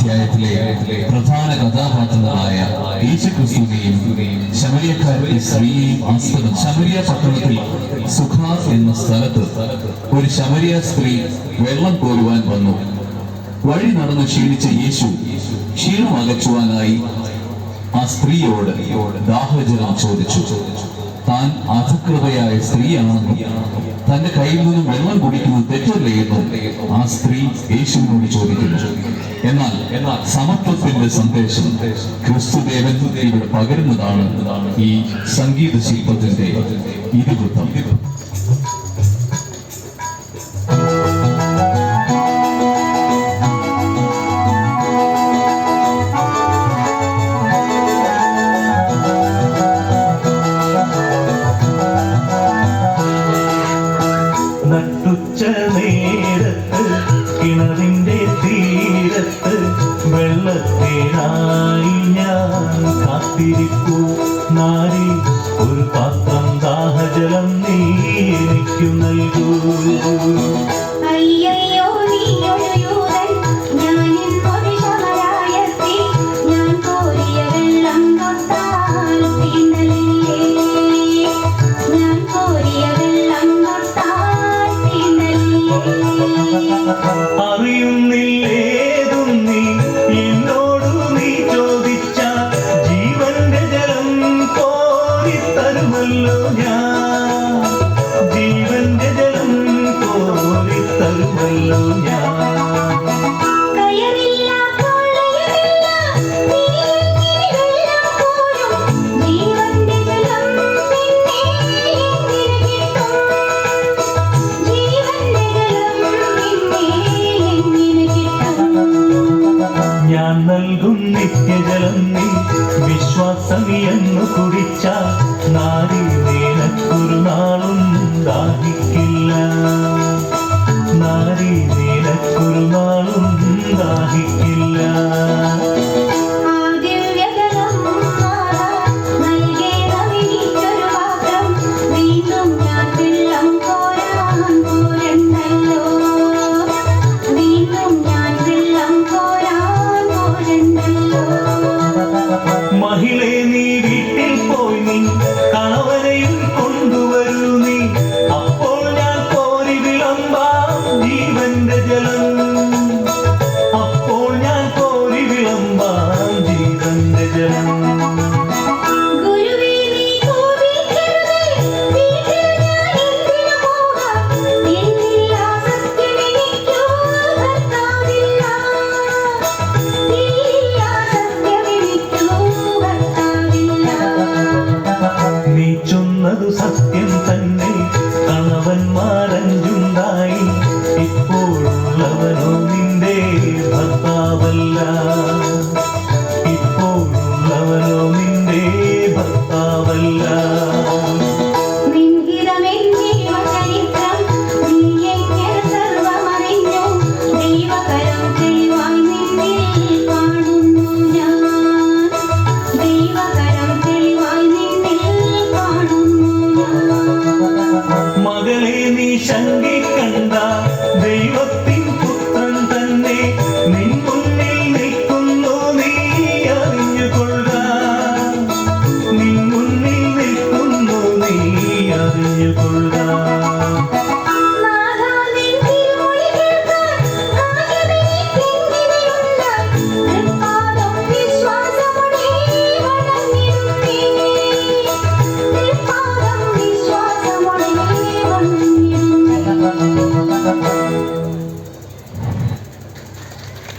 അധ്യായത്തിലെ പ്രധാന കഥാപാത്രങ്ങളായ യേശുക്രിസ്തുവിനെയും ശമരിയക്കാരുടെ സ്ത്രീയെയും ആസ്പദം ശമരിയ പട്ടണത്തിൽ സുഖാസ് എന്ന സ്ഥലത്ത് ഒരു ശമരിയ സ്ത്രീ വെള്ളം കോരുവാൻ വന്നു. വഴി നടന്ന് ക്ഷീണിച്ച യേശു ക്ഷീണം അകറ്റുവാനായി ആ സ്ത്രീയോട് ദാഹജലം ചോദിച്ചു. താൻ അധികൃതയായ സ്ത്രീയാണെന്നും തന്റെ കയ്യിൽ നിന്നും വെള്ളം കുടിക്കുന്നത് തെറ്റല്ലേ ആ സ്ത്രീ യേശുവിനോട് ചോദിക്കുന്നു. എന്നാൽ എന്നാൽ സമത്വത്തിന്റെ സന്ദേശം ക്രിസ്തുദേവൻ ഇവിടെ പകരുന്നതാണ് ഈ സംഗീത ശില്പത്തിന്റെ ഇതിവൃത്തം നട്ടുച്ച നേരത്ത് കിണറിന്റെ തീരത്ത് വെള്ളത്തിനായി ഞാൻ കാത്തിരിക്കൂ. നാരി ഒരു പാത്രം ദാഹജലം നീ എനിക്കു നൽകൂ. ജീവന്റെ ജലം എങ്ങനെ കിട്ടും ഞാൻ നൽകും നിത്യജലം നീ. വിശ്വാസമിയെന്നു കുടിച്ച സത്യം തന്നെ kadın yıl burada